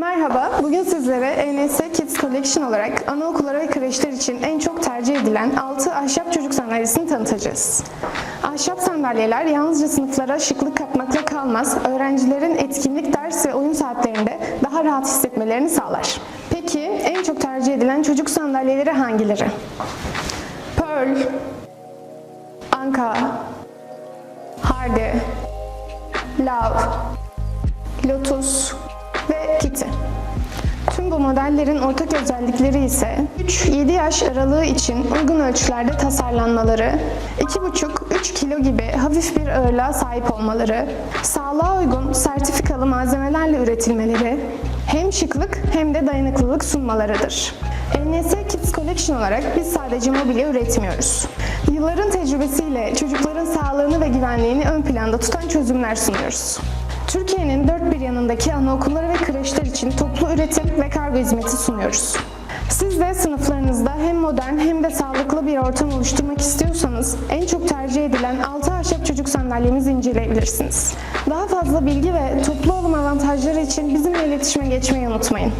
Merhaba, bugün sizlere ENS Kids Collection olarak anaokulları ve kreşler için en çok tercih edilen 6 ahşap çocuk sandalyesini tanıtacağız. Ahşap sandalyeler yalnızca sınıflara şıklık katmakla kalmaz, öğrencilerin etkinlik, ders ve oyun saatlerinde daha rahat hissetmelerini sağlar. Peki en çok tercih edilen çocuk sandalyeleri hangileri? Pearl, Anka, Hardy, Love, Lotus. Tüm bu modellerin ortak özellikleri ise 3-7 yaş aralığı için uygun ölçülerde tasarlanmaları, 2,5-3 kilo gibi hafif bir ağırlığa sahip olmaları, sağlığa uygun sertifikalı malzemelerle üretilmeleri, hem şıklık hem de dayanıklılık sunmalarıdır. ENS Kids Collection olarak biz sadece mobilya üretmiyoruz. Yılların tecrübesiyle çocukların sağlığını ve güvenliğini ön planda tutan çözümler sunuyoruz. Türkiye'nin dört bir yanındaki anaokulları ve kreşler için toplu üretim ve kargo hizmeti sunuyoruz. Siz de sınıflarınızda hem modern hem de sağlıklı bir ortam oluşturmak istiyorsanız en çok tercih edilen 6 ahşap çocuk sandalyemizi inceleyebilirsiniz. Daha fazla bilgi ve toplu alım avantajları için bizimle iletişime geçmeyi unutmayın.